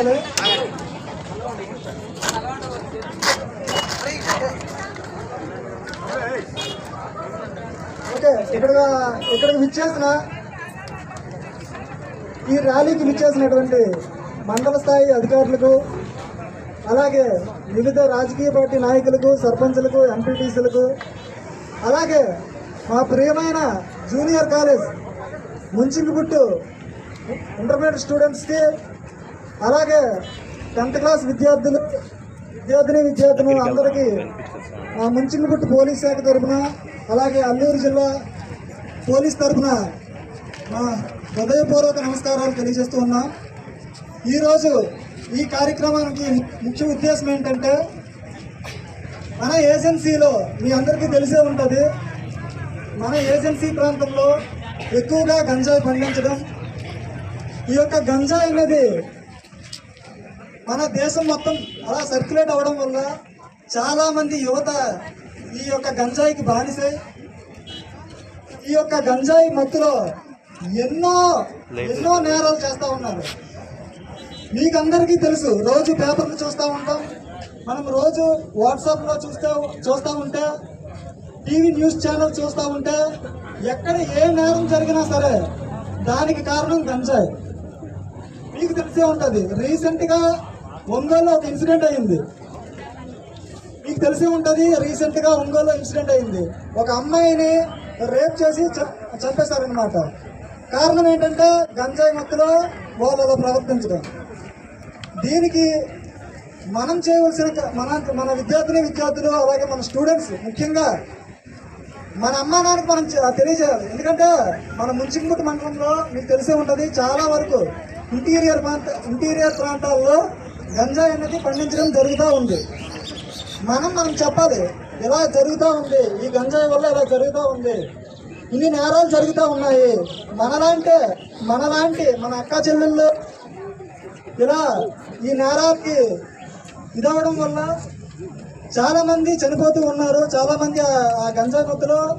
అలా. ఓకే ఇక్కడ ఇక్కడికి విచ్చేసిన ఈ ర్యాలీకి విచ్చేసినటువంటి మండల స్థాయి అధికారులకు అలాగే వివిధ రాజకీయ పార్టీ నాయకులకు సర్పంచులకు ఎంపీటీసీలకు అలాగే మా ప్రియమైన జూనియర్ కాలేజ్ ముంచింగిపుట్టు ఇంటర్మీడియట్ స్టూడెంట్స్కి అలాగే టెన్త్ క్లాస్ విద్యార్థులు విద్యార్థిని విద్యార్థులు అందరికీ మా ముంచింగిపుట్టు పోలీస్ శాఖ తరఫున అలాగే అల్లూరు జిల్లా పోలీస్ తరఫున మా హృదయపూర్వక నమస్కారాలు తెలియజేస్తూ ఉన్నాం. ఈరోజు ఈ కార్యక్రమానికి ముఖ్య ఉద్దేశం ఏంటంటే మన ఏజెన్సీలో మీ అందరికీ తెలిసే ఉంటుంది మన ఏజెన్సీ ప్రాంతంలో ఎక్కువగా గంజాయి పండించడం ఈ యొక్క గంజాయి అనేది మన దేశం మొత్తం అలా సర్క్యులేట్ అవ్వడం వల్ల చాలా మంది యువత ఈ యొక్క గంజాయికి బానిసై ఈ యొక్క గంజాయి మత్తులో ఎన్నో ఎన్నో నేరాలు చేస్తూ ఉన్నారు. మీకందరికీ తెలుసు రోజు పేపర్లు చూస్తూ ఉంటాం. మనం రోజు వాట్సాప్లో చూస్తే చూస్తూ ఉంటే టీవీ న్యూస్ ఛానల్ చూస్తూ ఉంటే ఎక్కడ ఏ నేరం జరిగినా సరే దానికి కారణం గంజాయి. మీకు తెలిసే ఉంటుంది రీసెంట్గా ఒంగోలులో ఒక ఇన్సిడెంట్ అయింది. మీకు తెలిసి ఉంటుంది రీసెంట్గా ఒంగోలులో ఇన్సిడెంట్ అయింది. ఒక అమ్మాయిని రేప్ చేసి చంపేశారనమాట కారణం ఏంటంటే గంజాయి మత్తులో వాళ్ళు ప్రవర్తించడం. దీనికి మనం చేయవలసిన మన మన విద్యార్థిని విద్యార్థులు అలాగే మన స్టూడెంట్స్ ముఖ్యంగా మన అమ్మ నాన్నకి మనం తెలియజేయాలి. ఎందుకంటే మన ముంచింగుట్టు మండలంలో మీకు తెలిసే ఉంటుంది చాలా వరకు ఇంటీరియర్ ప్రాంత ఇంటీరియర్ ప్రాంతాల్లో గంజాయి అనేది పండించడం జరుగుతూ ఉంది. మనం మనం చెప్పాలి ఇలా జరుగుతూ ఉంది? ఈ గంజాయి వల్ల ఇలా జరుగుతూ ఉంది? ఇన్ని నేరాలు జరుగుతూ ఉన్నాయి. మనలాంటి మనలాంటి మన అక్క చెల్లెళ్ళు ఇలా ఈ నేరాలకి ఇదవడం వల్ల చాలామంది చనిపోతూ ఉన్నారు. చాలామంది ఆ- గంజా గంజాయి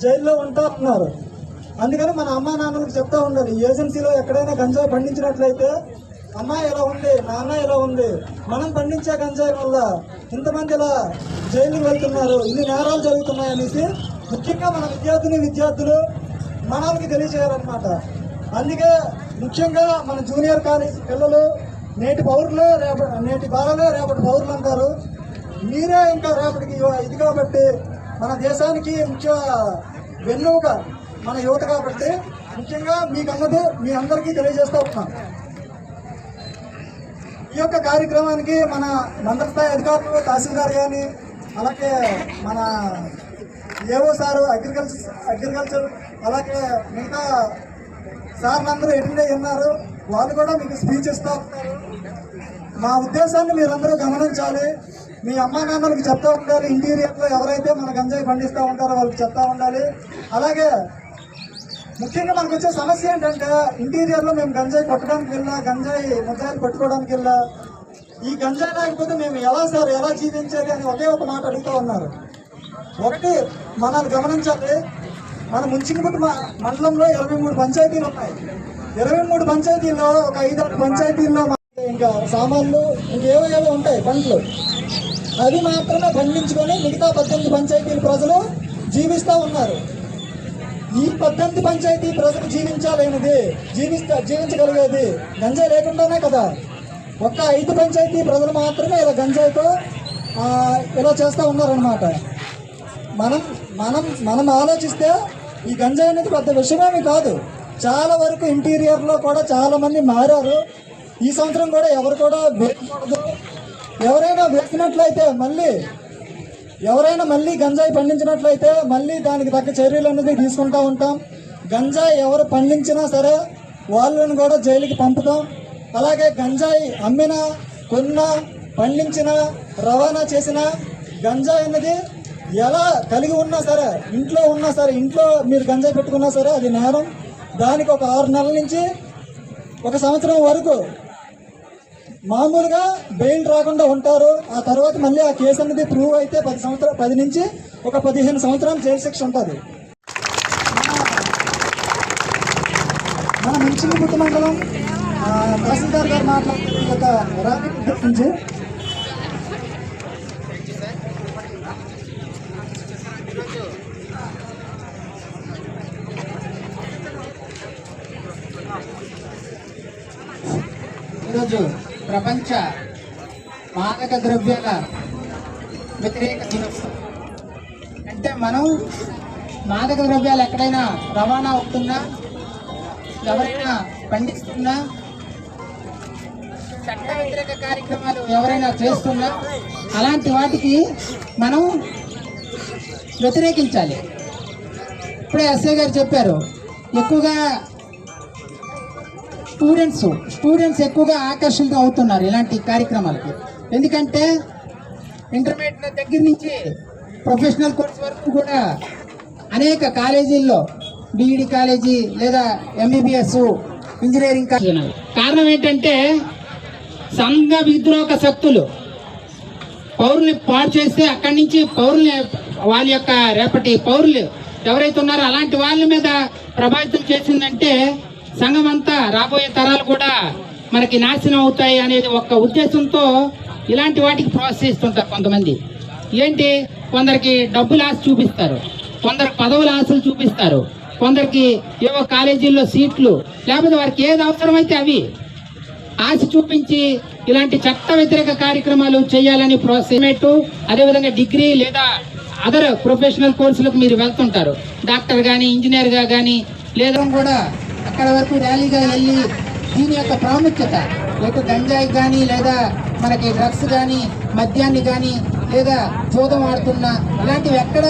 జైల్లో ఉంటూ ఉన్నారు. అందుకని మన అమ్మా నాన్నలకు చెప్తా ఉండాలి ఈ ఏజెన్సీలో ఎక్కడైనా గంజాయి పండించినట్లయితే అమ్మాయి ఎలా ఉంది? నాన్న ఎలా ఉంది? మనం పండించే గంజాయి వల్ల ఇంతమంది ఇలా జైలుకి వెళ్తున్నారు. ఇన్ని నేరాలు జరుగుతున్నాయి అనేసి ముఖ్యంగా మన విద్యార్థిని విద్యార్థులు మనకి తెలియజేయాలన్నమాట అందుకే ముఖ్యంగా మన జూనియర్ కాలేజ్ పిల్లలు నేటి పౌరులు రేప నేటి బాలలే రేపటి పౌరులు అంటారు. మీరే ఇంకా రేపటికి ఇది కాబట్టి మన దేశానికి ముఖ్య వెన్నుక మన యువత కాబట్టి ముఖ్యంగా మీకు అన్నది మీ అందరికీ తెలియజేస్తూ ఉన్నాను. ఈ యొక్క కార్యక్రమానికి మన మండల స్థాయి అధికారులు తహసీల్దార్ కానీ అలాగే మన ఏవో సారు అగ్రికల్చర్ అగ్రికల్చర్ అలాగే మిగతా సార్లు అందరూ అటెండ్ అయ్యి ఉన్నారు. వాళ్ళు కూడా మీకు స్పీచ్ ఇస్తూ ఉంటారు. మా ఉద్దేశాన్ని మీరందరూ గమనించాలి. మీ అమ్మా నాన్నలకు చెప్తా ఉండాలి. ఇంటీరియర్లో ఎవరైతే మన గంజాయి పండిస్తూ ఉంటారో వాళ్ళకి చెప్తా ఉండాలి. అలాగే ముఖ్యంగా మనకు వచ్చే సమస్య ఏంటంటే ఇంటీరియర్లో మేము గంజాయి కొట్టడానికి వెళ్ళా గంజాయి ముద్దాయిలు పట్టుకోవడానికి వెళ్ళా ఈ గంజాయి లేకపోతే మేము ఎలా సార్ ఎలా జీవించాలి అని ఒకే ఒక మాట అడుగుతూ ఉన్నారు. ఒకటి మనల్ని గమనించాలి. మన ముంచింగుట్టు మండలంలో ఇరవై మూడు పంచాయతీలు ఉన్నాయి. ఇరవై మూడు పంచాయతీల్లో ఒక ఐదారు పంచాయతీల్లో ఇంకా సామాన్లు ఇంకేవో ఏవో ఉంటాయి పంటలు అవి మాత్రమే పండించుకొని మిగతా పద్దెనిమిది పంచాయతీల ప్రజలు జీవిస్తూ ఉన్నారు. ఈ పద్దెనిమిది పంచాయతీ ప్రజలు జీవించాలనేది జీవిస్తా జీవించగలిగేది గంజాయి లేకుండానే కదా. ఒక్క ఐదు పంచాయతీ ప్రజలు మాత్రమే ఇలా గంజాయితో ఇలా చేస్తూ ఉన్నారనమాట మనం మనం మనం ఆలోచిస్తే ఈ గంజాయి అనేది పెద్ద విషయమేమి కాదు. చాలా వరకు ఇంటీరియర్లో కూడా చాలామంది మారారు. ఈ సంవత్సరం కూడా ఎవరు కూడా వేయకూడదు ఎవరైనా వేసినట్లయితే మళ్ళీ ఎవరైనా మళ్ళీ గంజాయి పండించినట్లయితే మళ్ళీ దానికి తగ్గ చర్యలు అనేది తీసుకుంటూ ఉంటాం. గంజాయి ఎవరు పండించినా సరే వాళ్ళని కూడా జైలుకి పంపుతాం. అలాగే గంజాయి అమ్మిన కొన్న పండించిన రవాణా చేసిన గంజాయి అనేది ఎలా కలిగి ఉన్నా సరే ఇంట్లో ఉన్నా సరే ఇంట్లో మీరు గంజాయి పెట్టుకున్నా సరే అది నేరం. దానికి ఒక ఆరు నెలల నుంచి ఒక సంవత్సరం వరకు మామూలుగా బెయిల్ రాకుండా ఉంటారు. ఆ తర్వాత మళ్ళీ ఆ కేసు అనేది ప్రూవ్ అయితే పది సంవత్సరాలు పది నుంచి ఒక పదిహేను సంవత్సరాలు జైలు శిక్ష ఉంటుంది. మన మంచిగుట్ట మండలం తహసీల్దార్ గారు మాట్లాడుతున్న యొక్క ఈరోజు ప్రపంచ మాదక ద్రవ్యాల వ్యతిరేక దినోత్సవం. అంటే మనం మాదక ద్రవ్యాలు ఎక్కడైనా రవాణా అవుతున్నా ఎవరైనా పండిస్తున్నా చట్ట వ్యతిరేక కార్యక్రమాలు ఎవరైనా చేస్తున్నా అలాంటి వాటికి మనం వ్యతిరేకించాలి. ఇప్పుడే ఎస్ఐ గారు చెప్పారు ఎక్కువగా స్టూడెంట్స్ స్టూడెంట్స్ ఎక్కువగా ఆకర్షితులు అవుతున్నారు ఇలాంటి కార్యక్రమాలకి. ఎందుకంటే ఇంటర్మీడియట్ దగ్గర నుంచి ప్రొఫెషనల్ కోర్స్ వరకు కూడా అనేక కాలేజీల్లో బీఈడి కాలేజీ లేదా ఎంబీబీఎస్ ఇంజనీరింగ్ కాలేజీ కారణం ఏంటంటే సంఘ విద్రోహక శక్తులు. పౌరుల్ని పాడు చేస్తే అక్కడి నుంచి పౌరుల్ని వాళ్ళ యొక్క రేపటి పౌరులు ఎవరైతే ఉన్నారో అలాంటి వాళ్ళ మీద ప్రభావితం చేసిందంటే సంఘం అంతా రాబోయే తరాలు కూడా మనకి నాశనం అవుతాయి అనేది ఒక ఉద్దేశంతో ఇలాంటి వాటికి ప్రోత్సహిస్తుంటారు కొంతమంది. ఏంటి? కొందరికి డబ్బులు ఆశ చూపిస్తారు. కొందరు పదవుల ఆశలు చూపిస్తారు. కొందరికి ఏవో కాలేజీల్లో సీట్లు లేకపోతే వారికి ఏది అవసరమైతే అవి ఆశ చూపించి ఇలాంటి చట్ట వ్యతిరేక కార్యక్రమాలు చేయాలని ప్రోత్సహించు అదేవిధంగా డిగ్రీ లేదా అదర్ ప్రొఫెషనల్ కోర్సులకు మీరు వెళ్తుంటారు. డాక్టర్ కానీ ఇంజనీర్గా కానీ లేదా కూడా అక్కడ వరకు ర్యాలీగా వెళ్ళి దీని యొక్క ప్రాముఖ్యత లేదా గంజాయి కానీ లేదా మనకి డ్రగ్స్ కానీ మద్యాన్ని కానీ లేదా జోదం ఆడుతున్న ఇలాంటివి ఎక్కడ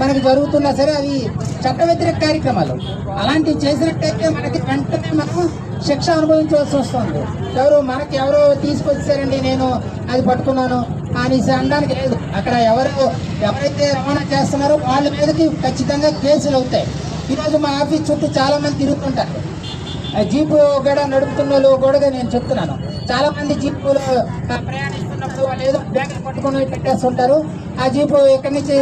మనకి జరుగుతున్నా సరే అవి చట్ట వ్యతిరేక కార్యక్రమాలు. అలాంటివి చేసినట్టయితే మనకి వెంటనే మనం శిక్ష అనుభవించవలసి వస్తుంది. ఎవరు మనకి ఎవరో తీసుకొచ్చారండి నేను అది పట్టుకున్నాను అనేసి అనడానికి లేదు. అక్కడ ఎవరు ఎవరైతే రవాణా చేస్తున్నారో వాళ్ళ మీదకి ఖచ్చితంగా కేసులు అవుతాయి. ఈరోజు మా ఆఫీస్ చుట్టూ చాలా మంది తిరుగుతుంటారు. ఆ జీపు కూడా నడుపుతున్న వాళ్ళు కూడా నేను చెప్తున్నాను. చాలా మంది జీపులు ప్రయాణిస్తున్నప్పుడు వాళ్ళు ఏదో బ్యాగ్ పట్టుకొని పెట్టేస్తుంటారు. ఆ జీపు ఎక్కడి నుంచి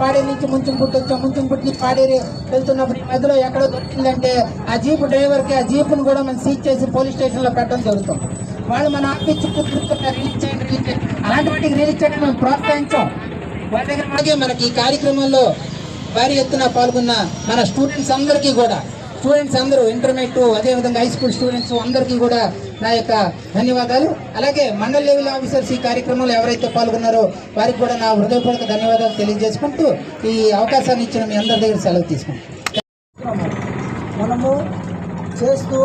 పాడేరు నుంచి ముంచుంపుట్టు వచ్చాం? ముంచుంపుట్టు నుంచి పాడేరు వెళ్తున్నప్పుడు ఈ మధ్యలో ఎక్కడో దొరికిందంటే ఆ జీపు డ్రైవర్కి ఆ జీపును కూడా మనం సీజ్ చేసి పోలీస్ స్టేషన్లో పెట్టడం జరుగుతుంది. వాళ్ళు మన ఆఫీస్ చుట్టూ తిరుగుతుంటారు. రిలీజ్ చేయండి రిలీజ్ చేయండి. అలాంటి వాటికి రిలీజ్ చేయడం మేము ప్రోత్సహించాం. వాళ్ళ దగ్గర అలాగే మనకి ఈ కార్యక్రమంలో భారీ ఎత్తున పాల్గొన్న మన స్టూడెంట్స్ అందరికీ కూడా స్టూడెంట్స్ అందరూ ఇంటర్మీడియట్ అదేవిధంగా హై స్కూల్ స్టూడెంట్స్ అందరికీ కూడా నా యొక్క ధన్యవాదాలు. అలాగే మండల్ లెవెల్ ఆఫీసర్స్ ఈ కార్యక్రమంలో ఎవరైతే పాల్గొన్నారో వారికి కూడా నా హృదయపూర్వక ధన్యవాదాలు తెలియజేసుకుంటూ ఈ అవకాశాన్ని ఇచ్చిన మీ అందరి దగ్గర సెలవు తీసుకుంటాం మనము చేస్తూ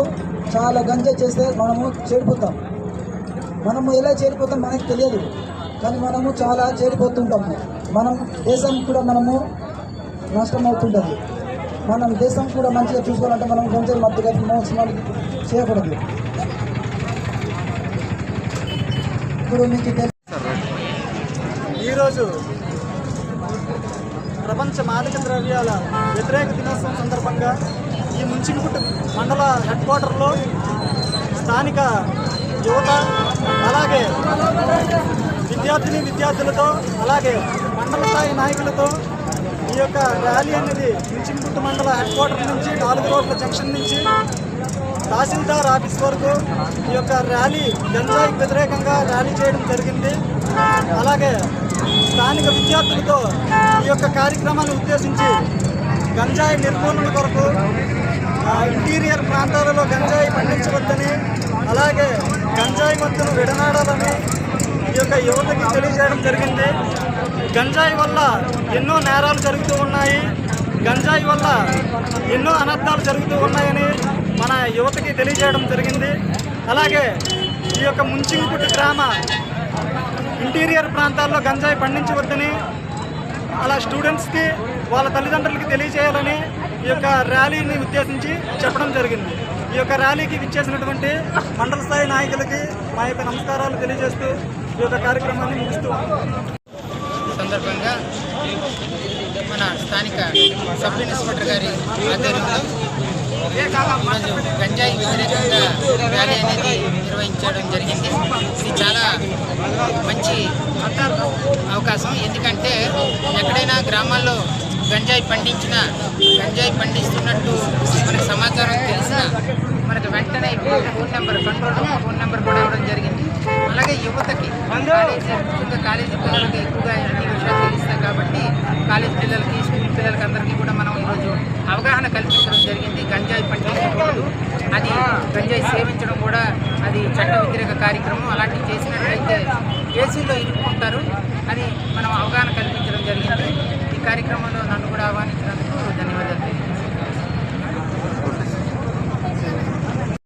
చాలా గంజ చేస్తే మనము చేరిపోతాం. మనము ఎలా చేరిపోతాం మనకు తెలియదు కానీ మనము చాలా చేరిపోతుంటాము. మనం దేశం కూడా మనము నష్టం అవుతుంటుంది మనం దేశం కూడా మంచిగా చూసుకోవాలంటే మనం కొంచెం మధ్యగా మోసాలు చేయకూడదు. ఇప్పుడు మీకు ఈరోజు ప్రపంచ మాదక ద్రవ్యాల వ్యతిరేక దినోత్సవం సందర్భంగా ఈ ముంచింగుట్టు మండల హెడ్ క్వార్టర్లో స్థానిక యువత అలాగే విద్యార్థిని విద్యార్థులతో అలాగే మండల స్థాయి నాయకులతో ఈ యొక్క ర్యాలీ అనేది ముంచింగుట్టు మండల హెడ్ క్వార్టర్ నుంచి నాలుగు రోడ్ల జంక్షన్ నుంచి తహసీల్దార్ ఆఫీస్ వరకు ఈ యొక్క ర్యాలీ గంజాయికి వ్యతిరేకంగా ర్యాలీ చేయడం జరిగింది. అలాగే స్థానిక విద్యార్థులతో ఈ యొక్క కార్యక్రమాన్ని ఉద్దేశించి గంజాయి నిర్మూలన కొరకు ఇంటీరియర్ ప్రాంతాలలో గంజాయి పండించవద్దని అలాగే గంజాయి మత్తును విడనాడాలని ఈ యొక్క యువతకి తెలియజేయడం జరిగింది. గంజాయి వల్ల ఎన్నో నేరాలు జరుగుతూ ఉన్నాయి. గంజాయి వల్ల ఎన్నో అనర్థాలు జరుగుతూ ఉన్నాయని మన యువతకి తెలియజేయడం జరిగింది. అలాగే ఈ యొక్క ముంచింగుపుట్టు గ్రామ ఇంటీరియర్ ప్రాంతాల్లో గంజాయి పండించవద్దని అలా స్టూడెంట్స్కి వాళ్ళ తల్లిదండ్రులకి తెలియజేయాలని ఈ యొక్క ర్యాలీని ఉద్దేశించి చెప్పడం జరిగింది. ఈ యొక్క ర్యాలీకి విచ్చేసినటువంటి మండల స్థాయి నాయకులకి మా యొక్క నమస్కారాలు తెలియజేస్తూ ఈ యొక్క కార్యక్రమాన్ని ముగిస్తూ సందర్భంగా మన స్థానిక సబ్ ఇన్స్పెక్టర్ గారి ఆధ్వర్యంలో ఈరోజు గంజాయి వ్యతిరేకంగా ర్యాలీ అనేది నిర్వహించడం జరిగింది. ఇది చాలా మంచి అవకాశం. ఎందుకంటే ఎక్కడైనా గ్రామాల్లో గంజాయి పండించిన గంజాయి పండిస్తున్నట్టు మనకు సమాచారం తెలిసిన మనకు వెంటనే phone number control room phone number కూడా ఇవ్వడం జరిగింది. అలాగే యువతకి కాలేజీ ముఖ్యంగా కాలేజీ పిల్లలకి ఎక్కువగా అన్ని విషయాలు తెలుస్తాయి కాబట్టి